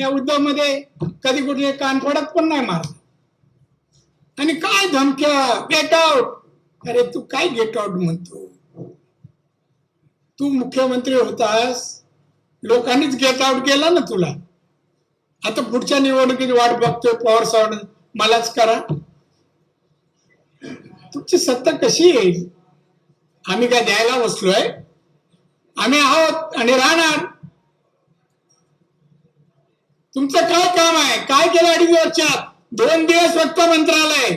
या उद्धवमध्ये कधी कुठे कान पडत पण नाही मारला. आणि काय धमक्या? गेट आउट अरे तू काय गेट आउट म्हणतो? तू मुख्यमंत्री होतास. लोकांनीच गेट आउट केला ना तुला. आता पुढच्या निवडणुकीची वाट बघतोय पॉवर सावड मलाच करा. तुमची सत्ता कशी येईल? आम्ही काय द्यायला बसलोय? आम्ही आहोत आणि राहणार. तुमचं काय काम आहे? काय केलं अडीच वर्षात? दोन दिवस फक्त मंत्रालय.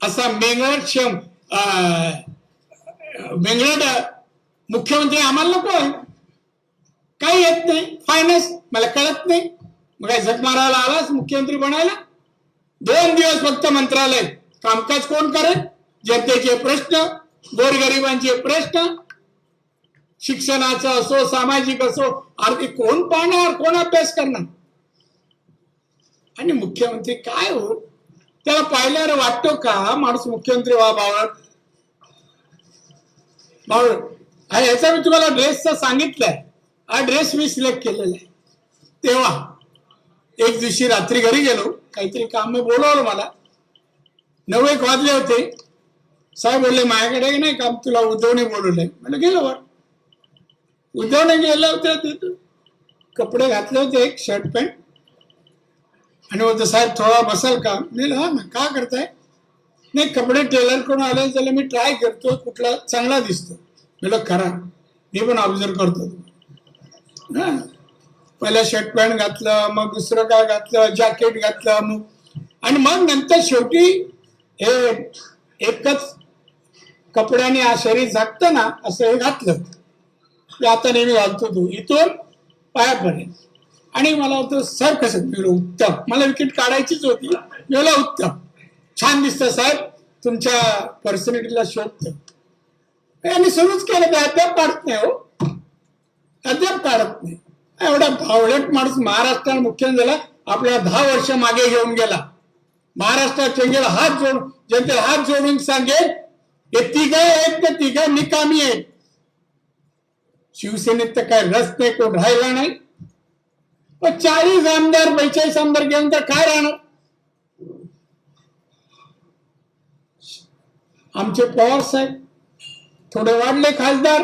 असा मेंगळट शम मेंगळट मुख्यमंत्री आम्हाला नको आहे. काही येत नाही. फायनान्स मला कळत नाही. मग काय झट मारायला आलास? मुख्यमंत्री बनायला? दोन दिवस फक्त मंत्रालय. कामकाज कोण करेल? जनतेचे प्रश्न गोरगरिबांचे प्रश्न शिक्षणाचा असो सामाजिक असो आर्थिक कोण पाहणार कोण अभ्यास करणार? आणि मुख्यमंत्री काय हो? त्याला पाहिल्यावर वाटतो का माणूस मुख्यमंत्री व्हा बावळ बावळ याचा मी तुम्हाला ड्रेसचा सांगितलंय. हा ड्रेस मी सिलेक्ट केलेला आहे. तेव्हा एक दिवशी रात्री घरी गेलो काहीतरी काम बोलवलं मला. नऊ एक वाजले होते. साहेब बोलले माझ्याकडे नाही काम तुला उद्धवने बोलवलंय. म्हणलं गेलो वर उद्धवने गेल्या होत्या तिथं. कपडे घातले होते एक शर्ट पॅन्ट आणि बोलतो साहेब थोडा बसाल का? मी हा ना का करताय? नाही कपडे टेलरकडून आले त्याला मी ट्राय करतो कुठला चांगला दिसतो म्हणलं करा मी पण ऑब्झर्व करतो हा. पहिला शर्ट पॅन्ट घातलं मग दुसरं काय घातलं जॅकेट घातलं मग. आणि मग नंतर शेवटी हे एकच कपड्याने आ शरीर झाकतं ना असं हे घातलं. ते आता नेहमी घालतो तो. इथून पायापर्यंत. आणि मला होतं सर कसं उत्तम. मला विकेट काढायचीच होती. मी उत्तम. छान दिसतं साहेब. तुमच्या पर्सनॅलिटीला शोधतं आणि सुरूच केलं. ते अद्याप काढत नाही हो. अद्याप काढत नाही. एवढा भावलट माणूस महाराष्ट्रात मुख्यमंत्री झाला. आपल्याला दहा वर्ष मागे घेऊन गेला. महाराष्ट्रात जनतेला हात जोड जनतेला हात जोडून सांगेल हे तिघ आहेत ते तिघ? निकामी आहेत शिवसेनेत तर काय रस नाही कोण राहिला नाही. पण चाळीस आमदार बेचाळीस आमदार घेऊन तर काय राहणार? आमचे पवार साहेब थोडे वाढले खासदार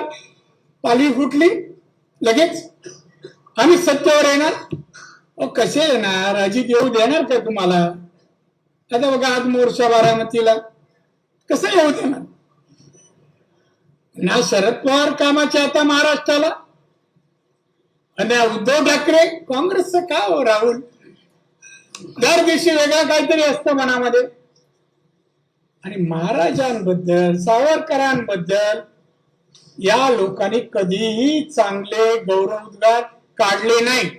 पाली फुटली लगेच. आम्ही सत्तेवर येणार? अहो कसे येणार? अजित येऊ देणार का तुम्हाला? आता बघा आज मोर्चा बारामतीला. कसं येऊ देणार? ना शरद पवार कामाचे आता महाराष्ट्राला. आणि उद्धव ठाकरे काँग्रेसचं का हो राहुल? दर दिवशी वेगळं काहीतरी असतं मनामध्ये. आणि महाराजांबद्दल सावरकरांबद्दल या लोकांनी कधीही चांगले गौरवोद्गार काढले नाही.